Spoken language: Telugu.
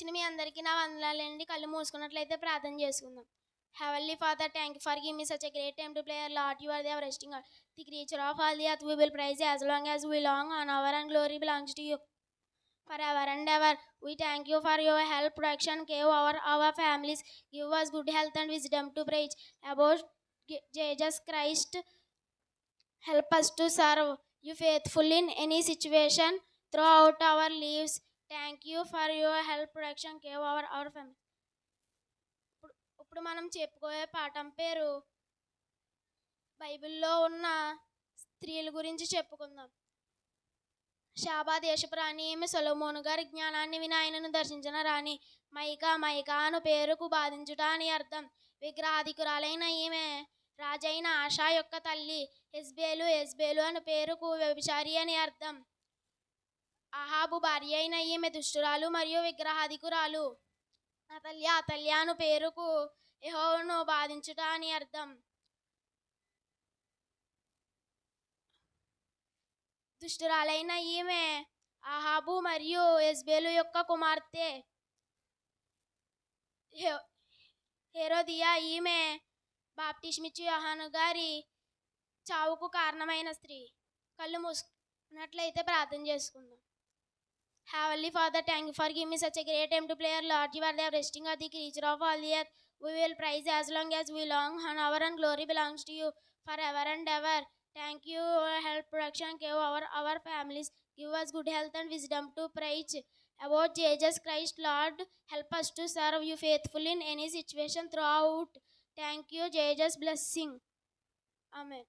వచ్చిన మీ అందరికీ నా వందనాలండి. కళ్ళు మూసుకున్నట్లయితే ప్రార్థన చేసుకుందాం. Heavenly father thank you for give me such a great time to prayer Lord you are resting the creature of all the earth we will praise as long as we long on our and glory belongs to you for ever and ever we thank you for your help protection gave our our families give us good health and wisdom to praise about Jesus Christ help us to serve you faithful in any situation throughout our lives thank you for your help protection gave our our family. ఇప్పుడు ఇప్పుడు మనం చెప్పుకోయే పాఠం పేరు బైబిల్లో ఉన్న స్త్రీల గురించి చెప్పుకుందాం. షాబా దేశపు రాణి ఈమె సొలమోను గారి జ్ఞానాన్ని విని ఆయనను దర్శించిన రాణి మైకా మైకా అను పేరుకు బాధించుట అని అర్థం. విగ్రహాధికురాలైన ఈమె రాజైన ఆశా యొక్క తల్లి ఎస్బేలు ఎస్బేలు అను పేరుకు వ్యభిచారి అని అర్థం. అహాబు భార్య అయిన ఈమె దుష్టురాలు మరియు విగ్రహాధికురాలు. అతల్య అతల్యాను పేరుకు యెహోవాను బాధించుట అని అర్థం. దుష్టురాలైన ఈమె అహాబు మరియు ఎస్బేలు యొక్క కుమార్తె హేరోదియా హెరోదియా. ఈమె బాప్టిస్మిచ్చి యోహాను గారి చావుకు కారణమైన స్త్రీ. కళ్ళు మూసుకున్నట్లయితే ప్రార్థన చేసుకుందాం. Heavenly Father, thank you for giving me such a great time to play, Lord. You are the resting of the creature of all the earth. We will praise as long as we long, and our and glory belongs to you forever and ever. Thank you, help protection, give our, our families, give us good health and wisdom to preach. About Jesus Christ, Lord, help us to serve you faithfully in any situation throughout. Thank you, Jesus, blessing. Amen.